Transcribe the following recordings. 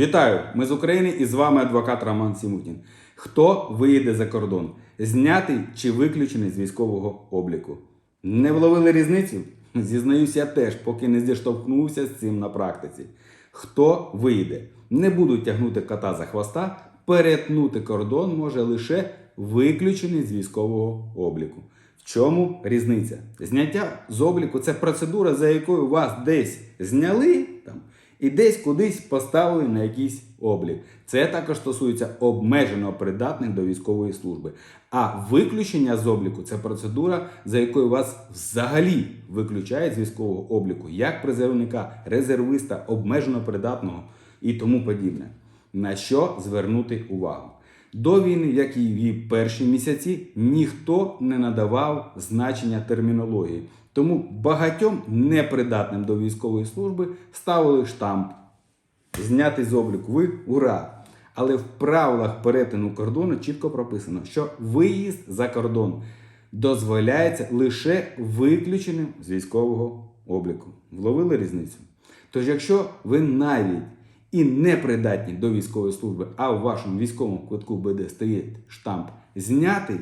Вітаю! Ми з України і з вами адвокат Роман Сімутін. Хто виїде за кордон? Знятий чи виключений з військового обліку? Не вловили різницю? Зізнаюся я теж, поки не зіштовхнувся з цим на практиці. Хто виїде? Не будуть тягнути кота за хвоста, перетнути кордон може лише виключений з військового обліку. В чому різниця? Зняття з обліку це процедура, за якою вас десь зняли і десь кудись поставили на якийсь облік. Це також стосується обмежено придатних до військової служби. А виключення з обліку це процедура, за якою вас взагалі виключають з військового обліку, як призовника, резервиста, обмежено придатного і тому подібне. На що звернути увагу? До війни, як і в її перші місяці, ніхто не надавав значення термінології. Тому багатьом непридатним до військової служби ставили штамп. Зняти з обліку ви ура! Але в правилах перетину кордону чітко прописано, що виїзд за кордон дозволяється лише виключеним з військового обліку. Вловили різницю? Тож, якщо ви навіть і не придатні до військової служби, а в вашому військовому квитку буде стоїть штамп знятий,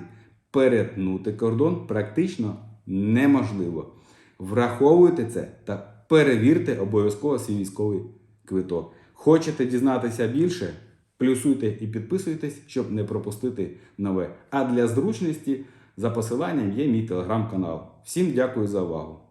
перетнути кордон практично неможливо. Враховуйте це та перевірте обов'язково свій військовий квиток. Хочете дізнатися більше? Плюсуйте і підписуйтесь, щоб не пропустити нове. А для зручності за посиланням є мій телеграм-канал. Всім дякую за увагу!